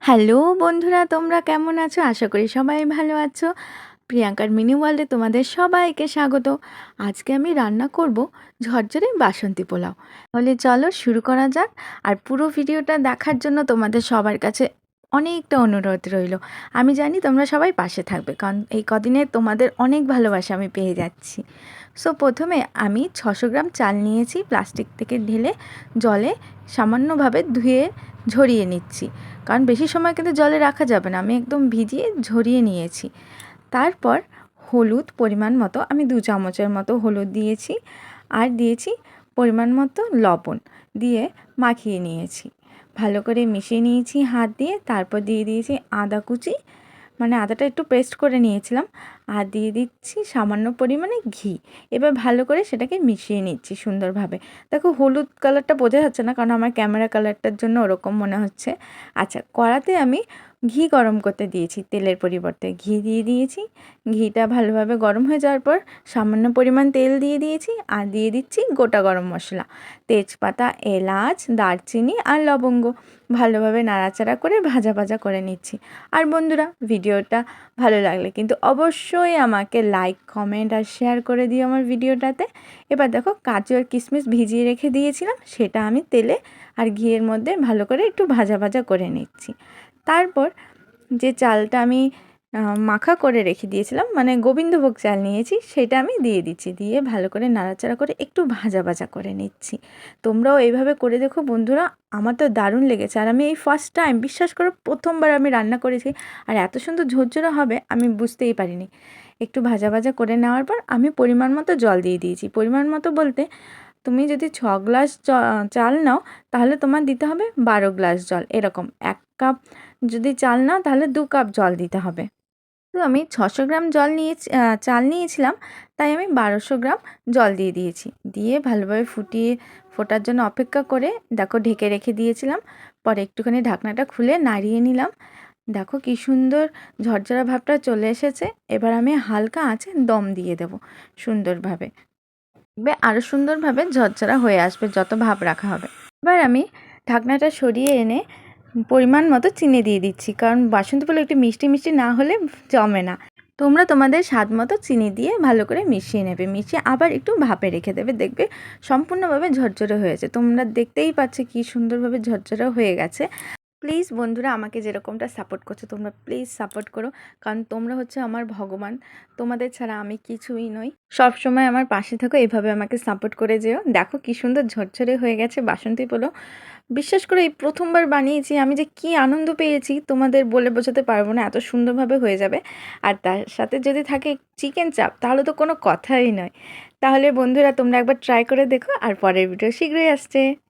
Hello বন্ধুরা, তোমরা কেমন আছো? আশা করি সবাই ভালো আছো। প্রিয়াঙ্কার মিনি ওয়ার্ল্ডে তোমাদের সবাইকে স্বাগত। আজকে আমি রান্না করব ঝরঝরে বাসন্তী পোলাও। তাহলে চলো শুরু করা যাক। আর পুরো ভিডিওটা দেখার জন্য তোমাদের সবার কাছে অনেকটা অনুরোধ রইল। আমি জানি তোমরা সবাই পাশে থাকবে, কারণ এই কদিনে তোমাদের অনেক ভালোবাসা আমি পেয়ে যাচ্ছি। সো প্রথমে আমি ছশো গ্রাম চাল নিয়েছি প্লাস্টিক থেকে ঢেলে জলে সামান্যভাবে ধুয়ে ঝরিয়ে নিচ্ছি। কারণ বেশি সময় কিন্তু জলে রাখা যাবে না, আমি একদম ভিজিয়ে ঝরিয়ে নিয়েছি। তারপর হলুদ পরিমাণ মতো, আমি দু চামচের মতো হলুদ দিয়েছি, আর দিয়েছি পরিমাণ মতো লবণ দিয়ে মাখিয়ে নিয়েছি। ভালো করে মিশিয়ে নিয়েছি হাত দিয়ে, তারপর দিয়ে দিয়েছি আদা কুচি। মানে আদাটা একটু পেস্ট করে নিয়েছিলাম। আর দিয়ে দিচ্ছি সামান্য পরিমাণে ঘি। এবার ভালো করে সেটাকে মিশিয়ে নিচ্ছি সুন্দরভাবে। দেখো হলুদ কালারটা বোঝা যাচ্ছে না, কারণ আমার ক্যামেরা কালারটার জন্য ওরকম মনে হচ্ছে। আচ্ছা কড়াতে আমি ঘি গরম করতে দিয়েছি, তেলের পরিবর্তে। ঘি দিয়ে দিয়েছি, ঘিটা ভালোভাবে গরম হয়ে যাওয়ার পর সামান্য পরিমাণ তেল দিয়ে দিয়েছি আর দিয়ে দিচ্ছি গোটা গরম মশলা। তেজপাতা, এলাচ, দারচিনি আর লবঙ্গ ভালোভাবে নাড়াচাড়া করে ভাজা ভাজা করে নিচ্ছি। আর বন্ধুরা, ভিডিওটা ভালো লাগলে কিন্তু অবশ্যই আমাকে লাইক কমেন্ট আর শেয়ার করে দিও আমার ভিডিওটাতে। এবার দেখো কাজু আর কিশমিশ ভিজিয়ে রেখে দিয়েছিলাম, সেটা আমি তেলে আর ঘিয়ের মধ্যে ভালো করে একটু ভাজা ভাজা করে নিচ্ছি। তারপর যে চালটা আমি মাখা করে রেখে দিয়েছিলাম মানে গোবিন্দভোগ চাল নিয়েছি, সেটা আমি দিয়ে দিচ্ছি। দিয়ে ভালো করে নাড়াচাড়া করে একটু ভাজা ভাজা করে নিচ্ছি। তোমরাও এইভাবে করে দেখো বন্ধুরা, আমার তো দারুণ লেগেছে। আর আমি এই ফার্স্ট টাইম বিশ্বাস করো, প্রথমবার আমি রান্না করেছি। আর এত সুন্দর ঝরঝরে হবে, আমি বুঝতেই পারিনি। একটু ভাজা ভাজা করে নেওয়ার পর আমি পরিমাণ মতো জল দিয়ে দিয়েছি। পরিমাণ মতো বলতে তুমি যদি ছ গ্লাস চাল নাও, তাহলে তোমার দিতে হবে বারো গ্লাস জল। এরকম এক কাপ যদি চাল নাও, তাহলে দু কাপ জল দিতে হবে। তো আমি ছশো গ্রাম জল নিয়ে চাল নিয়েছিলাম, তাই আমি বারোশো গ্রাম জল দিয়ে দিয়েছি। দিয়ে ভালোভাবে ফুটিয়ে, ফোটার জন্য অপেক্ষা করে, দেখো ঢেকে রেখে দিয়েছিলাম। পরে একটুখানি ঢাকনাটা খুলে নাড়িয়ে নিলাম। দেখো কি সুন্দর ঝরঝরা ভাবটা চলে এসেছে। এবার আমি হালকা আঁচে দম দিয়ে দেব সুন্দরভাবে। দেখবে আরও সুন্দরভাবে ঝরঝরা হয়ে আসবে যত ভাব রাখা হবে। এবার আমি ঢাকনাটা সরিয়ে এনে পরিমাণ মতো চিনি দিয়ে দিচ্ছি, কারণ বাসন্তী একটু মিষ্টি মিষ্টি না হলে জমে না। তোমরা তোমাদের স্বাদ মতো চিনি দিয়ে ভালো করে মিশিয়ে নেবে, মিশিয়ে আবার একটু ভাপে রেখে দেবে, দেখবে সম্পূর্ণভাবে ঝরঝরে হয়েছে। তোমরা দেখতেই পাচ্ছ কি সুন্দরভাবে ঝরঝরে হয়ে গেছে। প্লিজ বন্ধুরা আমাকে যেরকমটা সাপোর্ট করছ, তোমরা প্লিজ সাপোর্ট করো। কারণ তোমরা হচ্ছে আমার ভগবান। তোমাদের ছাড়া আমি কিছুই নই। সব সময় আমার পাশে থাকো, এভাবে আমাকে সাপোর্ট করে যেও। দেখো কি সুন্দর ঝরঝরে হয়ে গেছে বাসন্তী পোলো। বিশ্বাস করে, এই প্রথমবার বানিয়েছি, আমি যে কি আনন্দ পেয়েছি, তোমাদের বলে বোঝাতে পারব না, এত সুন্দরভাবে হয়ে যাবে। আর তার সাথে যদি থাকে চিকেন চাপ, তাহলে তো কোনো কথাই নয়। তাহলে বন্ধুরা তোমরা একবার ট্রাই করে দেখো, আর পরের ভিডিও শীঘ্রই আসছে।